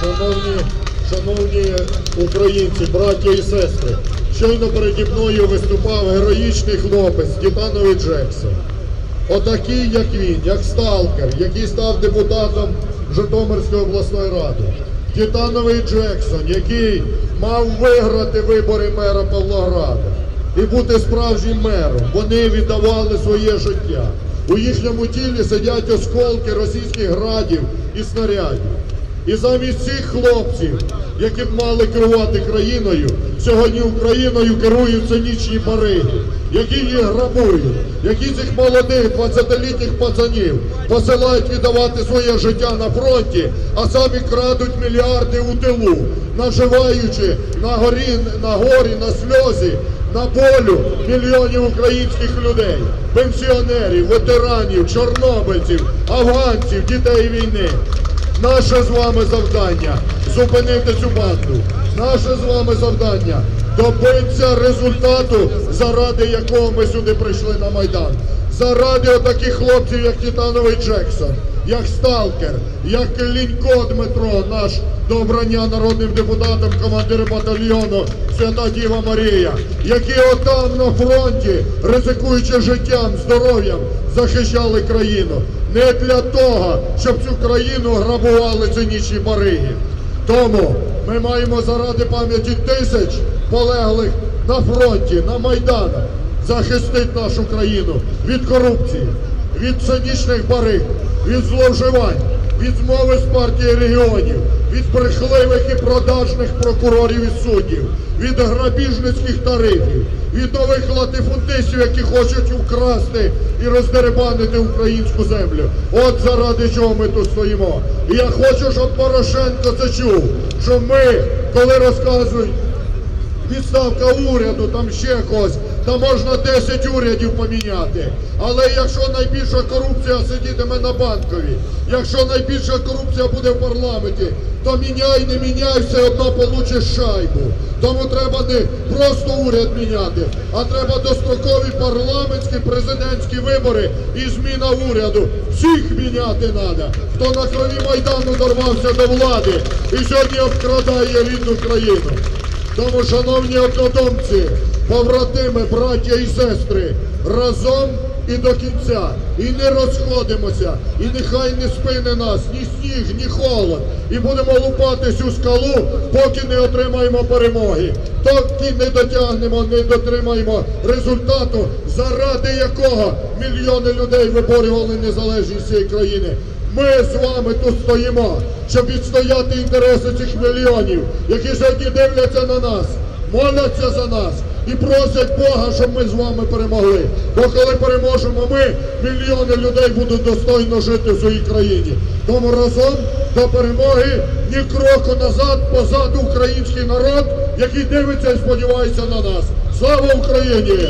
Шановні, шановні українці, браття і сестри, щойно переді мною виступав героїчний хлопець Титановий Джексон. Отакий, як він, як сталкер, який став депутатом Житомирської обласної ради. Титановий Джексон, який мав виграти вибори мера Павлограда і бути справжнім мером. Вони віддавали своє життя. У їхньому тілі сидять осколки російських градів і снарядів. І замість цих хлопців, які б мали керувати країною, сьогодні Україною керують цинічні бариги, які їх грабують, які цих молодих 20-літніх пацанів посилають віддавати своє життя на фронті, а самі крадуть мільярди у тилу, наживаючи на горі, на горі, на сльозі, на болю мільйонів українських людей, пенсіонерів, ветеранів, чорнобильців, афганців, дітей війни. Наше з вами завдання зупинити цю банду. Наше з вами завдання добитися результату, заради якого ми сюди прийшли на Майдан. Заради отаких хлопців, як Титановий Джексон, як Сталкер, як Лінько Дмитро, наш до обрання народним депутатом, командир батальйону Свята Діва Марія, які отам на фронті, ризикуючи життям, здоров'ям, захищали країну. Не для того, щоб цю країну грабували цинічні бариги. Тому ми маємо заради пам'яті тисяч полеглих на фронті, на майданах захистити нашу країну від корупції, від цинічних бариг, від зловживань, від змови з партії регіонів, від брехливих і продажних прокурорів і суддів, від грабіжницьких тарифів, від нових латифундистів, які хочуть украсти і роздеребанити українську землю. От заради чого ми тут стоїмо. І я хочу, щоб Порошенко це чув, що ми, коли розказують відставка уряду, там ще когось, та можна 10 урядів поміняти. Але якщо найбільша корупція сидітиме на банковій, якщо найбільша корупція буде в парламенті, то міняй, не міняй, все одно получиш шайбу. Тому треба не просто уряд міняти, а треба дострокові парламентські, президентські вибори і зміна уряду. Всіх міняти треба. Хто на крові Майдану дорвався до влади і сьогодні обкрадає рідну країну. Тому, шановні однодумці, побратими, браття і сестри, разом і до кінця. І не розходимося, і нехай не спине нас ні сніг, ні холод. І будемо лупати цю скалу, поки не отримаємо перемоги. Доки не дотягнемо, не дотримаємо результату, заради якого мільйони людей виборювали незалежність цієї країни. Ми з вами тут стоїмо, щоб відстояти інтереси цих мільйонів, які сьогодні дивляться на нас, моляться за нас і просять Бога, щоб ми з вами перемогли. Бо коли переможемо ми, мільйони людей будуть достойно жити в своїй країні. Тому разом до перемоги ні кроку назад, позаду український народ, який дивиться і сподівається на нас. Слава Україні!